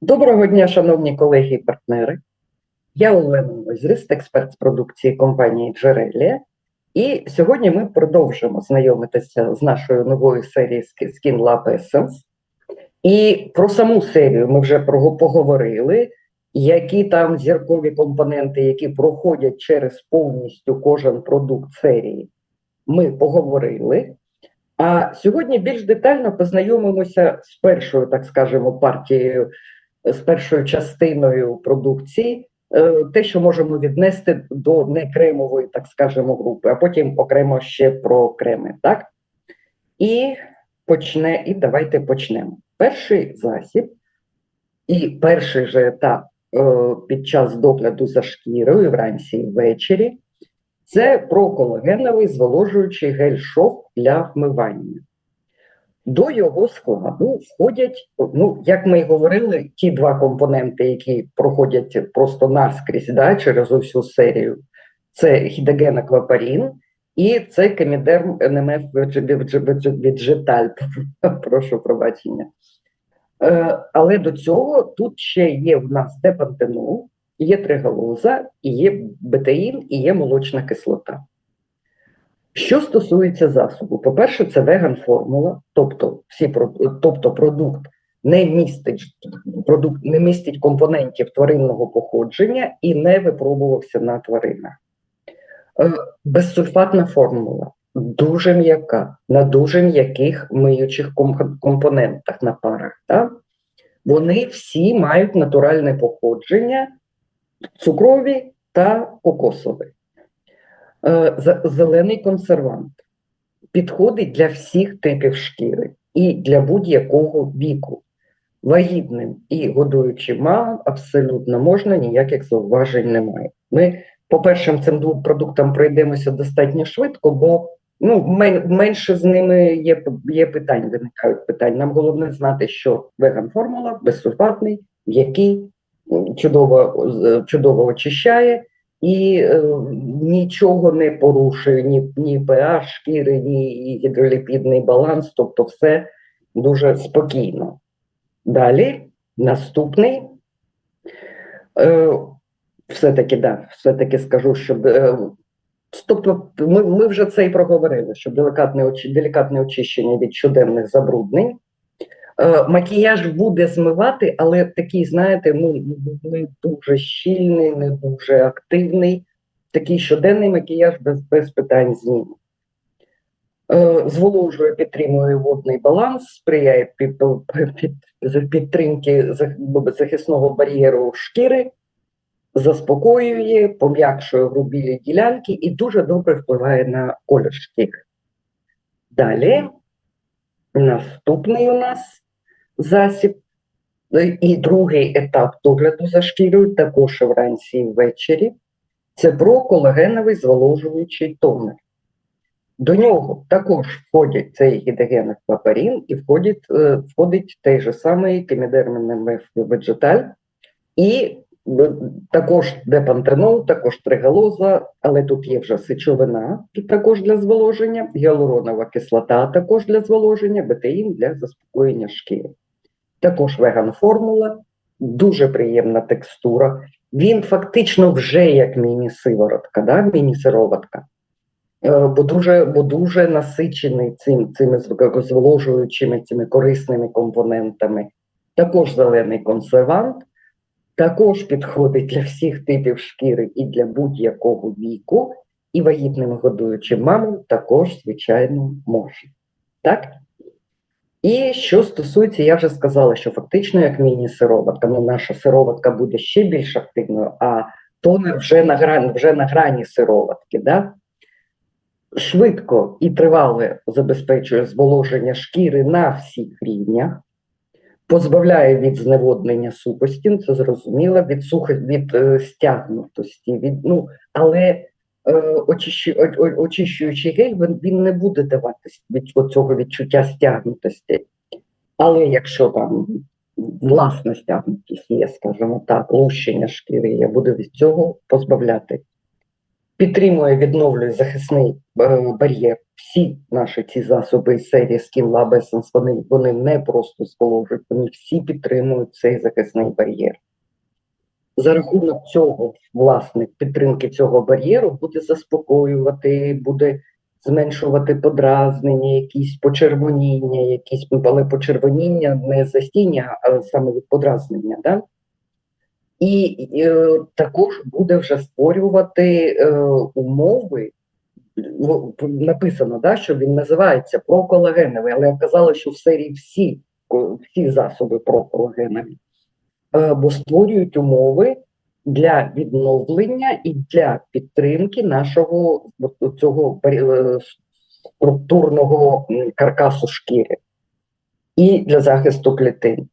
Доброго дня, шановні колеги і партнери. Я Олена Мозріст, експерт з продукції компанії Джерелія. І сьогодні ми продовжимо знайомитися з нашою новою серією Skin Lab Essence. І про саму серію ми вже поговорили, які там зіркові компоненти, які проходять через повністю кожен продукт серії. Ми поговорили. А сьогодні більш детально познайомимося з першою, так скажемо, партією з першою частиною продукції, е, те, що можемо віднести до некремової, так скажемо, групи, а потім окремо ще про креми, так? І почне, і давайте почнемо. Перший засіб і перший же етап е, під час догляду за шкірою вранці і ввечері це проколагеновий зволожуючий гель-шов для вмивання. До його складу входять, ну як ми й говорили, ті два компоненти, які проходять просто наскрізь да, через усю серію. Це гідоген аквапарін і це комідерм НМФ Віджиталь. Прошу пробачення. Е, але до цього тут ще є в нас депантенол, є тригалоза, і є бетаїн, і є молочна кислота. Що стосується засобу, по-перше, це веган формула, тобто всі тобто продукт не містить продукт не містить компонентів тваринного походження і не випробувався на тваринах. Е, Безсульфатна формула дуже м'яка, на дуже м'яких миючих компонентах на парах. Так? Вони всі мають натуральне походження цукрові та кокосові. Е, Зелений консервант підходить для всіх типів шкіри і для будь-якого віку. Вагітним і годуючим мамам абсолютно можна, ніяких зауважень немає. Ми по першим цим двом продуктам пройдемося достатньо швидко, бо ну, менше з ними є, є питань, виникають питань. Нам головне знати, що веган формула безсульфатний, м'який, чудово, чудово очищає і е, нічого не порушує, ні, ні pH шкіри, ні гідроліпідний баланс, тобто все дуже спокійно. Далі, наступний. Е, все-таки, да, все-таки скажу, що е, тобто ми, ми вже це і проговорили, що делікатне, делікатне очищення від щоденних забруднень. Е, макіяж буде змивати, але такий, знаєте, ну не дуже щільний, не дуже активний. Такий щоденний макіяж без, без питань зніме. Зволожує, підтримує водний баланс, сприяє під, під, під, підтримки захисного бар'єру шкіри, заспокоює, пом'якшує грубілі ділянки і дуже добре впливає на колір шкіри. Далі, наступний у нас засіб. е, І другий етап догляду за шкірою, також вранці і ввечері, це проколагеновий зволожуючий тонер. До нього також входять цей гідоген папарін і входить, е, входить той же самий кемідермен Vegetal і е, також депантенол, також тригалоза, але тут є вже сечовина також для зволоження, гіалуронова кислота також для зволоження, бетеїн для заспокоєння шкіри. Також веган формула, дуже приємна текстура. Він фактично вже як міні-сиворотка, да? міні-сироватка. Е, Бо дуже, бо дуже насичений цим, цими зволожуючими, цими корисними компонентами. Також зелений консервант, також підходить для всіх типів шкіри і для будь-якого віку, і вагітним годуючим мамам також, звичайно, можна. Так? І що стосується, я вже сказала, що фактично як міні-сироватка, ну наша сироватка буде ще більш активною, а тонер вже на грані, вже на грані сироватки. Да? Швидко і тривале забезпечує зволоження шкіри на всіх рівнях, позбавляє від зневоднення сухості, це зрозуміло, від сухо, від е, стягнутості, від, ну, але очищуючий гель він, не буде давати від цього відчуття стягнутості. Але якщо там власна стягнутість є, скажімо так, лущення шкіри, є, буде від цього позбавляти. підтримує, відновлює захисний е, бар'єр. Всі наші ці засоби серії Skin Lab Essence, вони, вони не просто зволожують, вони всі підтримують цей захисний бар'єр. За рахунок цього, власне, підтримки цього бар'єру буде заспокоювати, буде зменшувати подразнення, якісь почервоніння, якісь але почервоніння не застіння, а саме від подразнення. Да? І е, також буде вже створювати е, умови. Написано, да, що він називається проколагеновий, але оказалось, що в серії всі, всі засоби проколагенові, бо створюють умови для відновлення і для підтримки нашого цього е, структурного каркасу шкіри і для захисту клітин.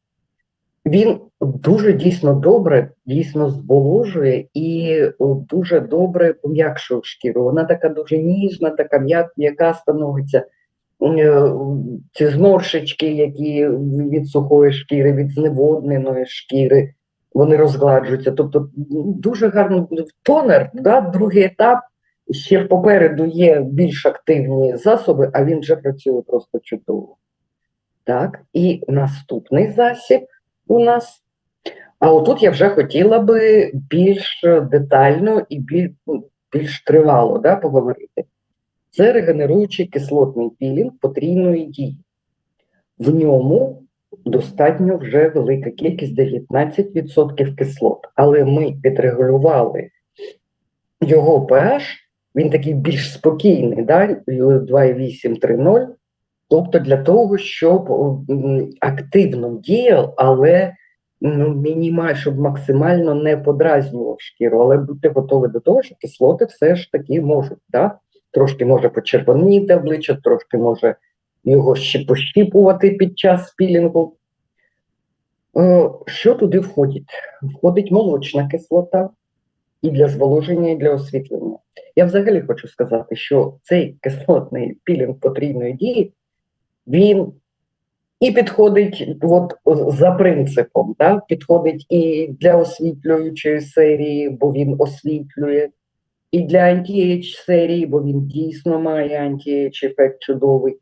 Він дуже дійсно добре, дійсно зволожує і дуже добре пом'якшує шкіру. Вона така дуже ніжна, така м'я- м'яка становиться. Ці зморшечки, які від сухої шкіри, від зневодненої шкіри, вони розгладжуються. Тобто дуже гарно тонер, да, другий етап. Ще попереду є більш активні засоби, а він вже працює просто чудово. Так, і наступний засіб у нас. А отут я вже хотіла би більш детально і біль- ну, більш тривало да, поговорити. Це регенеруючий кислотний пілінг потрійної дії. В ньому достатньо вже велика кількість 19% кислот, але ми підрегулювали його pH, він такий більш спокійний, да, 2,8-3,0. Тобто для того, щоб активно діяв, але ну, мінімаль, щоб максимально не подразнював шкіру, але будьте готові до того, що кислоти все ж таки можуть. Да? Трошки може почервоніти обличчя, трошки може його ще пощіпувати під час спілінгу. Е, Що туди входить? Входить молочна кислота і для зволоження, і для освітлення. Я взагалі хочу сказати, що цей кислотний пілінг потрійної дії, він і підходить от, за принципом, да? підходить і для освітлюючої серії, бо він освітлює, і для анті-ейдж серії, бо він дійсно має анті-ейдж ефект чудовий,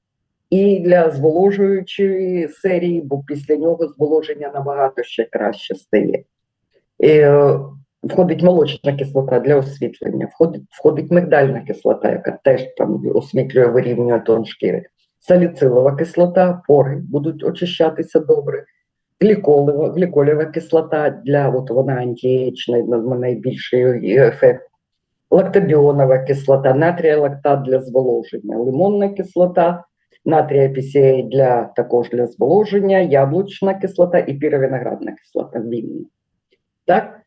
і для зволожуючої серії, бо після нього зволоження набагато ще краще стає. Е, Входить молочна кислота для освітлення, входить, входить мигдальна кислота, яка теж там освітлює, вирівнює тон шкіри. Саліцилова кислота, пори будуть очищатися добре. Гліколева, гліколєва кислота для от вона антієчна, найбільший ефект. Лактобіонова кислота, натрія лактат для зволоження, лимонна кислота, натрія PCA для також для зволоження, яблучна кислота і піровиноградна кислота вільна. Так?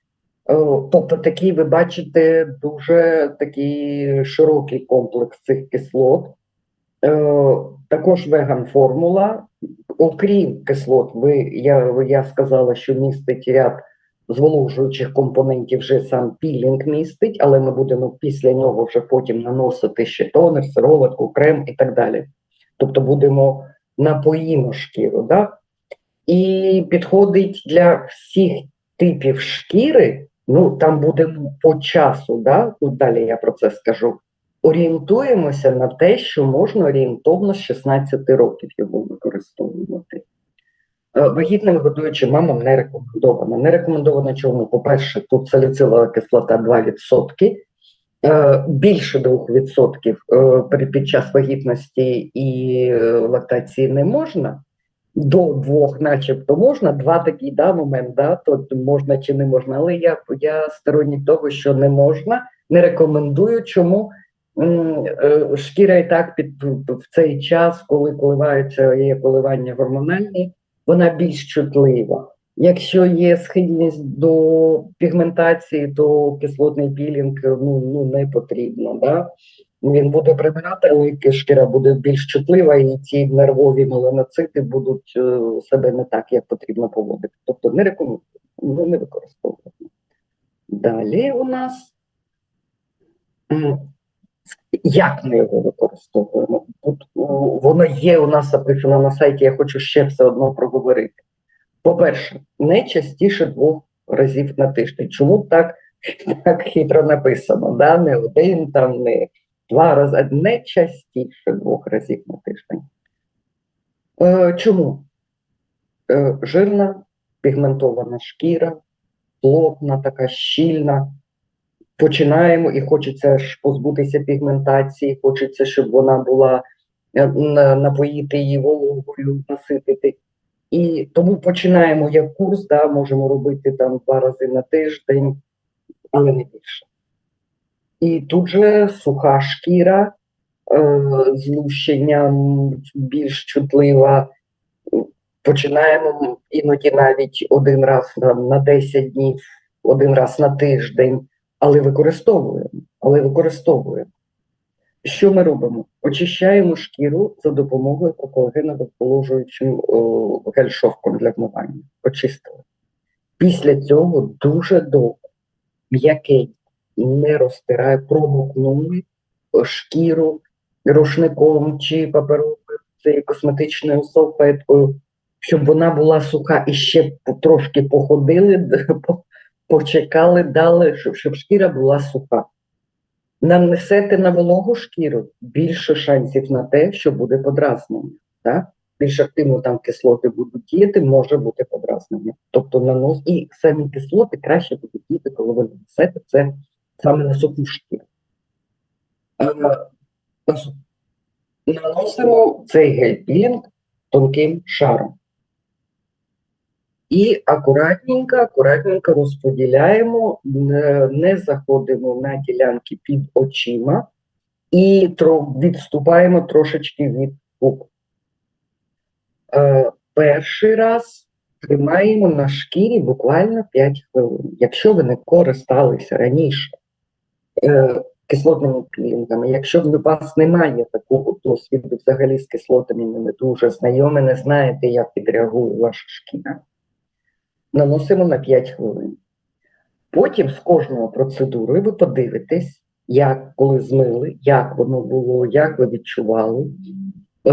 Е, Тобто такий, ви бачите, дуже такий широкий комплекс цих кислот. Е, Також веган формула. Окрім кислот, ви, я, я сказала, що містить ряд зволожуючих компонентів, вже сам пілінг містить, але ми будемо після нього вже потім наносити ще тонер, сироватку, крем і так далі. Тобто будемо напоїмо шкіру. Да? І підходить для всіх типів шкіри, ну там буде по часу, да? тут далі я про це скажу. Орієнтуємося на те, що можна орієнтовно з 16 років його використовувати. Е, Вагітним годуючим мамам не рекомендовано. Не рекомендовано чому? По-перше, тут саліцилова кислота 2%, е, більше 2% е, під час вагітності і лактації не можна. До двох, начебто, можна, два такий да, момент, да, то можна чи не можна. Але я, я сторонник того, що не можна, не рекомендую. Чому шкіра і так під в цей час, коли коливаються є коливання гормональні, вона більш чутлива. Якщо є схильність до пігментації, то кислотний пілінг ну, ну не потрібно. Да? Він буде прибирати, але шкіра буде більш чутлива, і ці нервові меланоцити будуть е, себе не так, як потрібно поводити. Тобто не рекомендую, не використовувати. Далі у нас. Як ми його використовуємо? Тут воно є у нас записано на сайті, я хочу ще все одно проговорити. По-перше, не частіше двох разів на тиждень. Чому так так хитро написано, да? не один, там, не два рази, не частіше двох разів на тиждень. Е, чому? Е, жирна, пігментована шкіра, плотна, така щільна. Починаємо і хочеться ж позбутися пігментації, хочеться, щоб вона була е, напоїти її вологою, наситити. І тому починаємо як курс, да, можемо робити там два рази на тиждень, але не більше. І тут же суха шкіра, е, злущення м, більш чутлива. Починаємо іноді навіть один раз на, на 10 днів, один раз на тиждень, але використовуємо. Але використовуємо. Що ми робимо? Очищаємо шкіру за допомогою колагеновим положуючим гель-шовком для вмивання. Очистили. Після цього дуже довго м'який не розтирає, промокнули шкіру рушником чи паперовою косметичною салфеткою, щоб вона була суха і ще трошки походили, почекали, дали, щоб, щоб шкіра була суха. Нанесете на вологу шкіру більше шансів на те, що буде подразнення. Так? Більш активно там кислоти будуть діяти, може бути подразнення. Тобто нанос і самі кислоти краще будуть діяти, коли ви нанесете це саме на суху шкіру. Наносимо цей гель-пілінг тонким шаром. І акуратненько, акуратненько розподіляємо, не, заходимо на ділянки під очима і відступаємо трошечки від губ. Е, перший раз тримаємо на шкірі буквально 5 хвилин. Якщо ви не користалися раніше е, кислотними пілінгами, якщо в вас немає такого досвіду взагалі з кислотами, не дуже знайомі, не знаєте, як відреагує ваша шкіра наносимо на 5 хвилин. Потім з кожною процедурою ви подивитесь, як коли змили, як воно було, як ви відчували. Е,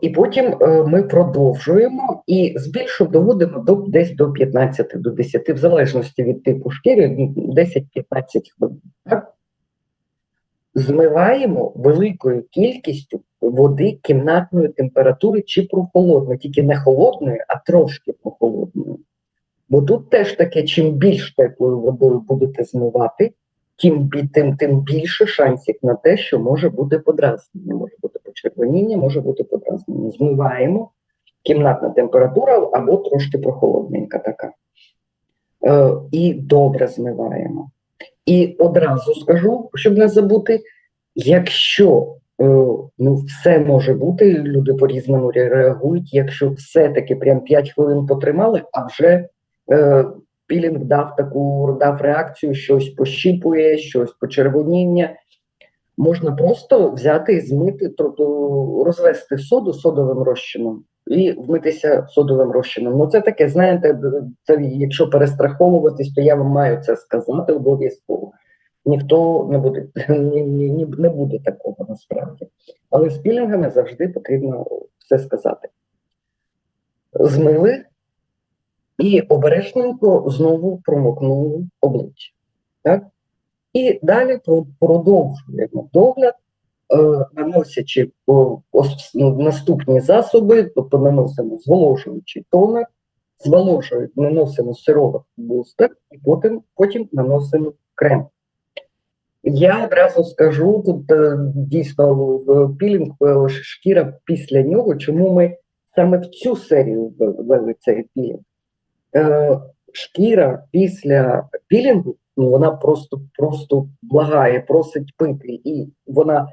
і потім е, ми продовжуємо і збільшу доводимо до десь до 15, до 10, в залежності від типу шкіри, 10-15 хвилин. Так? Змиваємо великою кількістю води кімнатної температури чи прохолодної, тільки не холодної, а трошки прохолодної. Бо тут теж таке, чим більш теплою водою будете змивати, тим, тим, тим більше шансів на те, що може бути подразнення, може бути почервоніння, може бути подразнення. Змиваємо кімнатна температура або трошки прохолодненька така. Е, і добре змиваємо. І одразу скажу, щоб не забути, якщо е, ну, все може бути, люди по-різному реагують, якщо все-таки прям 5 хвилин потримали, а вже е, пілінг дав таку дав реакцію, щось пощіпує, щось почервоніння. Можна просто взяти і змити, тобто розвести соду содовим розчином і вмитися содовим розчином. Ну це таке, знаєте, це якщо перестраховуватись, то я вам маю це сказати обов'язково. Ніхто не буде ні, ні, не буде такого насправді. Але з пілінгами завжди потрібно все сказати. Змили і обережненько знову промокнули обличчя. Так? І далі продовжуємо догляд, е, наносячи ну, наступні засоби, тобто наносимо зволожуючий тонер, зволожуючи наносимо сироватку бустер і потім, потім наносимо крем. Я одразу скажу, тут е, дійсно пілінг е, шкіра після нього, чому ми саме в цю серію ввели цей пілінг. Е, шкіра після пілінгу, ну вона просто просто благає, просить пити, і вона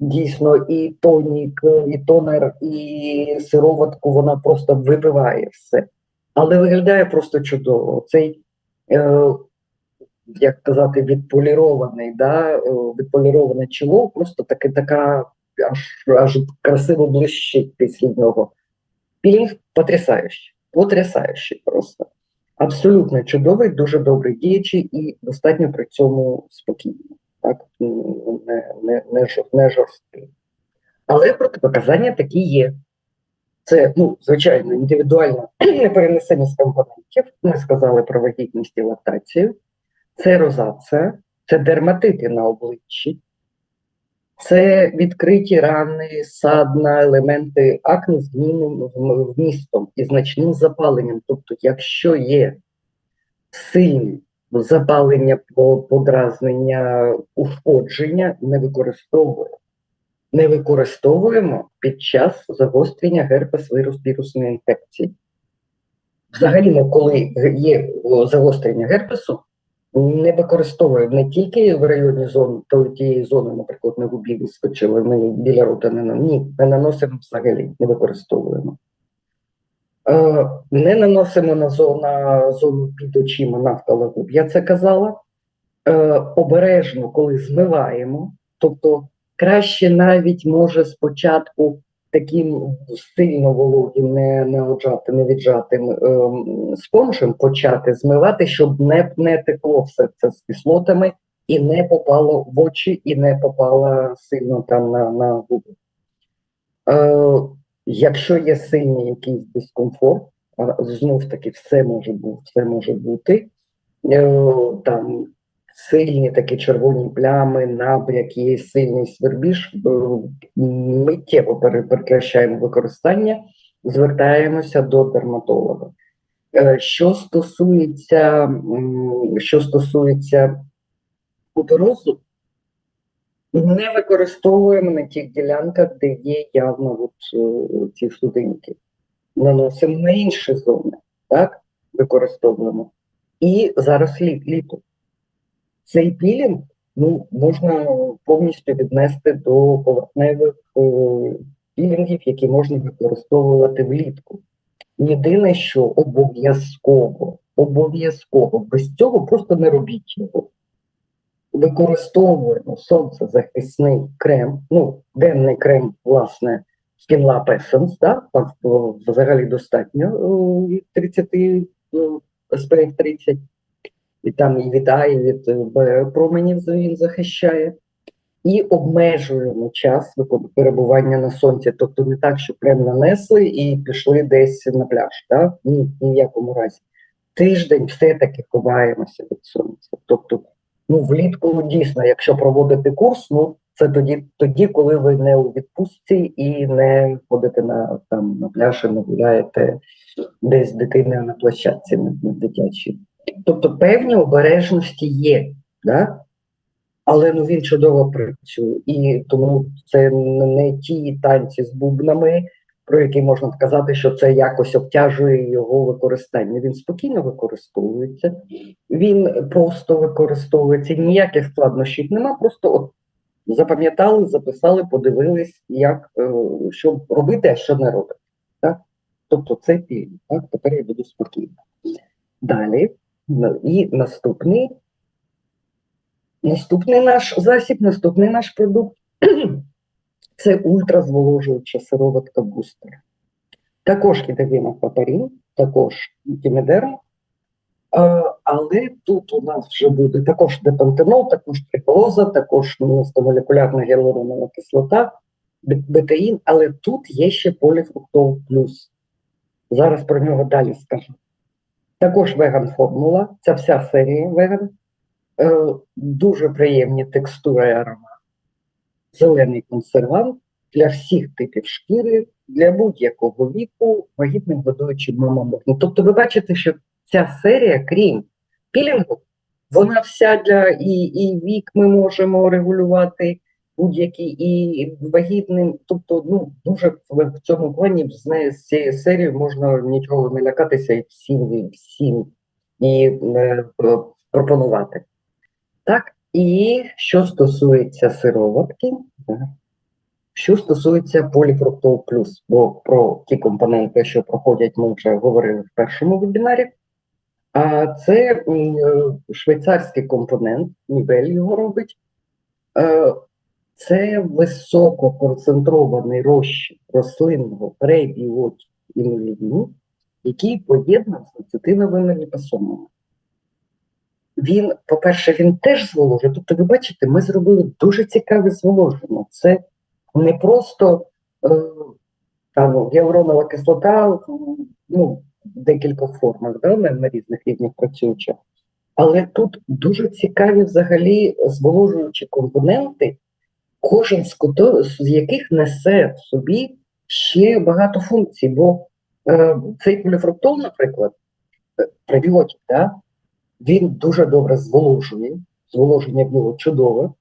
дійсно і тонік, і тонер, і сироватку вона просто вибиває все. Але виглядає просто чудово. Цей, е, як казати, відполірований, да, е, відполіроване чоло, просто таке така аж, аж красиво блищить після нього. Пілінг потрясаючий, потрясаючий просто. Абсолютно чудовий, дуже добрий діячий і достатньо при цьому спокійний. Так? Ну, Не, не, не, не жорсткий. Але протипоказання такі є. Це, ну, звичайно, індивідуальна неперенесеність компонентів. Ми сказали про вагітність і лактацію. це розація, це дерматити на обличчі, це відкриті рани, садна, елементи акне з гнійним вмістом і значним запаленням. Тобто, якщо є сильні запалення, подразнення, ушкодження, не використовуємо. Не використовуємо під час загострення герпес вірус вірусної інфекції. Взагалі, коли є загострення герпесу, не використовуємо не тільки в районі зон, то тієї зони, наприклад, на губі вискочили, ми біля рота не. Ні, не наносимо взагалі, не використовуємо. Е, не наносимо на зону, зону під очима навколо губ. Я це казала. Е, обережно, коли змиваємо, тобто краще навіть може спочатку таким сильно вологим, не, не оджати, не віджатим ем, спонжем почати змивати, щоб не, не текло все це з кислотами і не попало в очі, і не попало сильно там на, на губи. Е, якщо є сильний якийсь дискомфорт, знов таки все може бути, все може бути. Е, там сильні такі червоні плями, набряк, є сильний свербіж, е, миттєво пере- прекращаємо використання, звертаємося до дерматолога. Е, Що стосується, що стосується куперозу, не використовуємо на тих ділянках, де є явно от, е, ці судинки. Наносимо на інші зони, так? Використовуємо. І зараз лі- літо. Цей пілінг ну, можна повністю віднести до поверхневих е, пілінгів, які можна використовувати влітку. Єдине, що обов'язково, обов'язково, без цього просто не робіть його. Використовуємо сонцезахисний крем, ну, денний крем, власне, Skinlab Essence, да? там взагалі достатньо е, 30 е, SPF 30 і там і і від е, променів він захищає. І обмежуємо час перебування на сонці. Тобто не так, що крем нанесли і пішли десь на пляж. Так? Ні, в якому разі. Тиждень все-таки ховаємося від сонця. Тобто, ну, влітку дійсно, якщо проводити курс, ну це тоді, тоді, коли ви не у відпустці і не ходите на там на пляж, і не гуляєте десь з дитиною на площадці на дитячій. Тобто певні обережності є, да? але ну, він чудово працює. І тому це не ті танці з бубнами, про які можна сказати, що це якось обтяжує його використання. Він спокійно використовується, він просто використовується, ніяких складнощів нема, просто от запам'ятали, записали, подивились, як, е, що робити, а що не робити. Так? Тобто це пільм. Тепер я буду спокійно. Далі. Ну, І наступний, наступний наш засіб, наступний наш продукт це ультразволожуюча сироватка бустер. Також кітагіна також кімедерм, але тут у нас вже буде також депантенол, також триполоза, також молекулярна гіалуронова кислота, бе- бетаїн, але тут є ще поліфруктол плюс. Зараз про нього далі скажу. Також веган формула, це вся серія веган. Е, дуже приємні текстури і аромат. Зелений консервант для всіх типів шкіри, для будь-якого віку, вагітним годуючим мамам. Ну, тобто ви бачите, що ця серія, крім пілінгу, вона вся для і, і вік ми можемо регулювати будь-який, і вагітним. Тобто, ну дуже в, цьому плані з нею з цією серією можна нічого не лякатися і всім, всім і е, е, пропонувати. Так, і що стосується сироватки, що стосується поліфруктол плюс, бо про ті компоненти, що проходять, ми вже говорили в першому вебінарі. А це е, швейцарський компонент, Нібель його робить. Це висококонцентрований розчин рослинного пребіотіноліну, який поєднав з ацетиновими ліпосомами. Він, по-перше, він теж зволожує. Тобто, ви бачите, ми зробили дуже цікаве зволоження. Це не просто е, там гіалуронова кислота, ну, в декількох формах, да, на, різних рівнях працююча. Але тут дуже цікаві взагалі зволожуючі компоненти, кожен з, яких несе в собі ще багато функцій. Бо е, цей поліфруктол, наприклад, е, пребіотик, да, він дуже добре зволожує, зволоження в нього чудове. Е,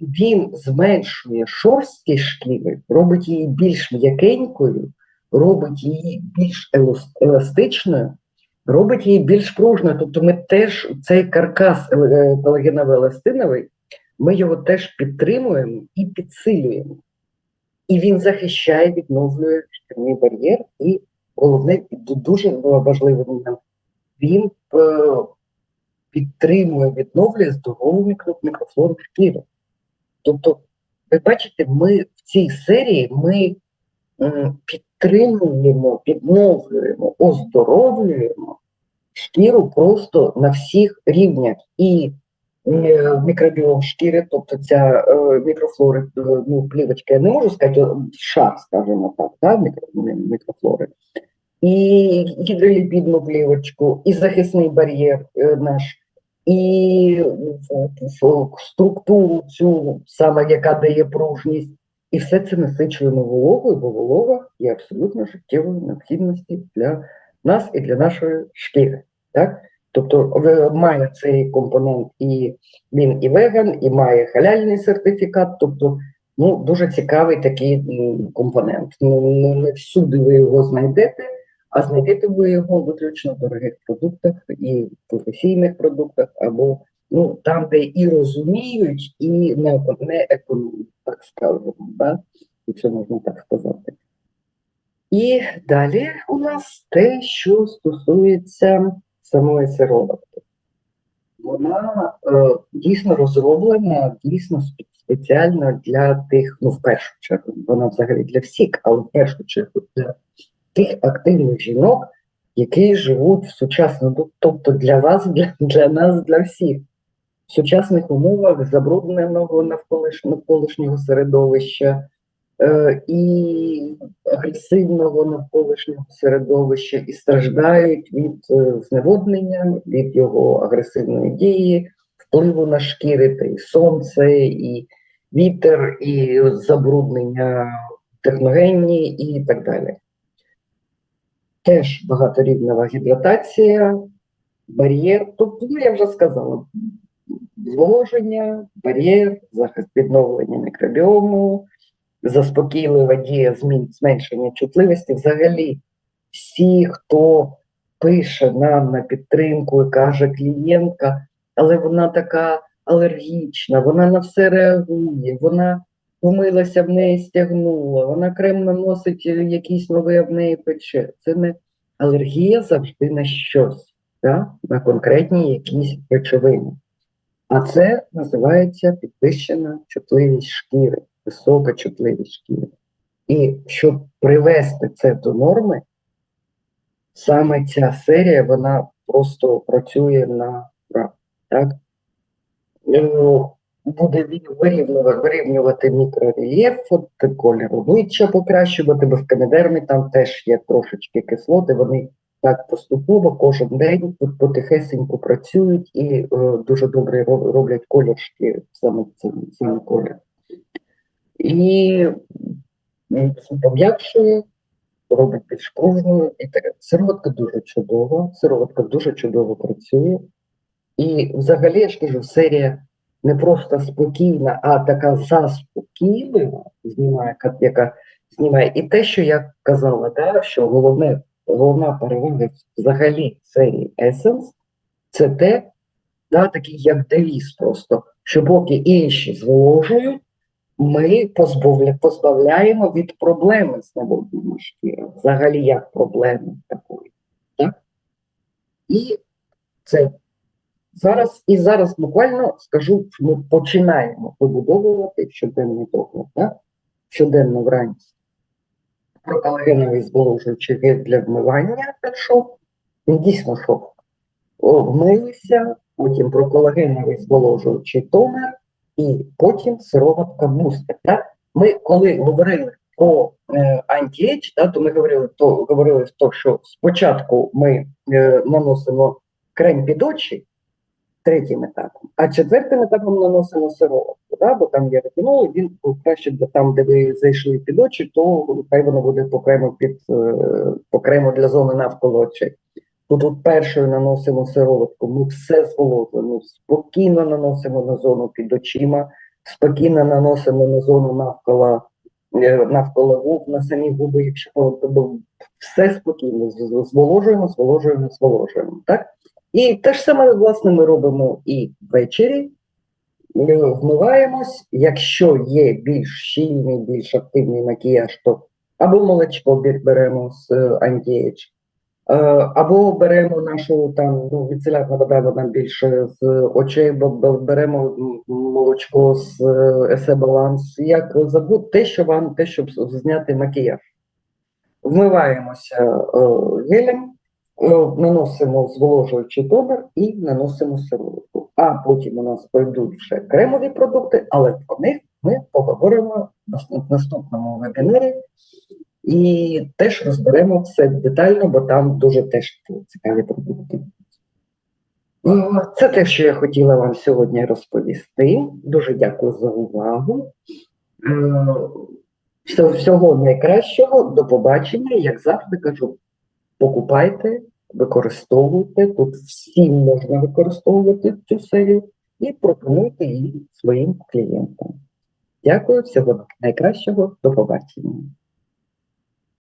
він зменшує шорсткі шкіри, робить її більш м'якенькою, робить її більш еластичною, робить її більш пружною. Тобто ми теж цей каркас колагеново-еластиновий, ми його теж підтримуємо і підсилюємо. І він захищає, відновлює шкірний бар'єр, і головне, дуже важливий момент, він е, підтримує, відновлює здорову мікро, мікрофлору шкіри. Тобто, ви бачите, ми в цій серії ми підтримуємо, відновлюємо, оздоровлюємо шкіру просто на всіх рівнях. І мікробіом шкіри, тобто ця е, мікрофлори, е, ну, плівочка, я не можу сказати, шар, скажімо так, да, мікрофлори. І гідроліпідну плівочку, і захисний бар'єр е, наш, і структуру цю, саме яка дає пружність, і все це насичуємо вологою, бо волога є абсолютно життєвою необхідності для нас і для нашої шкіри. Так? Тобто має цей компонент і він і веган, і має халяльний сертифікат, тобто ну, дуже цікавий такий компонент. Ну, не, всюди ви його знайдете, а знайдете ви його виключно в дорогих продуктах і в професійних продуктах, або ну, там, де і розуміють, і не, не економлять, так скажемо, да? якщо можна так сказати. І далі у нас те, що стосується самої сироватки. Вона е, дійсно розроблена дійсно спеціально для тих, ну в першу чергу, вона взагалі для всіх, але в першу чергу для тих активних жінок, які живуть в сучасному, тобто для вас, для, для нас, для всіх. В сучасних умовах забрудненого навколиш, навколишнього середовища і агресивного навколишнього середовища, і страждають від е, зневоднення, від його агресивної дії, впливу на шкіри, та і сонце, і вітер, і забруднення техногенні, і так далі. Теж багаторівнева гідратація, бар'єр. Тобто, ну я вже сказала, зволоження, бар'єр, захист відновлення мікробіому, заспокійлива дія змін, зменшення чутливості. Взагалі, всі, хто пише нам на підтримку і каже клієнтка, але вона така алергічна, вона на все реагує, вона помилася, в неї стягнула, вона крем наносить е, якийсь в неї пече. Це не алергія завжди на щось, да? на конкретні якісь речовини. А це називається підвищена чутливість шкіри, висока чутливість шкіри. І щоб привести це до норми, саме ця серія вона просто працює на ура. Так? Е, Буде вирівнювати, вирівнювати мікрорельєф, колір обличчя покращувати, бо в камедермі там теж є трошечки кислоти, вони так поступово кожен день от потихесенько працюють і е, дуже добре роблять колір шкіри, саме цей колір. І пом'якшує, робить більш пружною. І таке. Сироватка дуже чудова, сироватка дуже чудово працює. І взагалі, я ж кажу, серія не просто спокійна, а така заспокійлива, знімає, ка- яка знімає. І те, що я казала, да, що головне, головна перевага взагалі серії Essence, це те, да, такий як девіз просто, що поки інші зволожують, ми позбавля, позбавляємо від проблеми з наводними шкіри. Взагалі як проблеми такої. Так? І це зараз, і зараз буквально скажу, що ми починаємо вибудовувати щоденний догляд, так? щоденно вранці. Про колагеновий зволожуючий гель для вмивання пішов. Він дійсно шов. О, Вмилися, потім про колагеновий зволожуючий тонер, і потім сироватка бустер. Так? Ми коли говорили про е, анті-ейдж, да, то ми говорили, то, говорили то, що спочатку ми е, наносимо крем під очі третім етапом, а четвертим етапом наносимо сироватку, да? бо там є ретинол, і він краще там, де ви зайшли під очі, то хай воно буде по крему під е, по для зони навколо очей. Тут от першою наносимо сироватку, ми все зволожуємо, спокійно наносимо на зону під очима, спокійно наносимо на зону навколо, е, навколо губ, на самі губи, якщо тобто, все спокійно, зволожуємо, зволожуємо, зволожуємо. Так? І те ж саме, власне, ми робимо і ввечері. Ми вмиваємось, якщо є більш щільний, більш активний макіяж, то або молочко беремо з е, е, або беремо нашу там ну, відселятна вода, вона більше з очей, бо беремо молочко з е, есе баланс, як забудь те, що вам, те, щоб зняти макіяж. Вмиваємося е, гелем, е, наносимо зволожуючий тонер і наносимо сироватку. А потім у нас пойдуть вже кремові продукти, але про них ми поговоримо в наступному вебінарі і теж розберемо все детально, бо там дуже теж цікаві продукти. Це те, що я хотіла вам сьогодні розповісти. Дуже дякую за увагу. Е, всього- найкращого, до побачення. Як завжди кажу, покупайте, використовуйте. Тут всім можна використовувати цю серію і пропонуйте її своїм клієнтам. Дякую, всього найкращого, до побачення.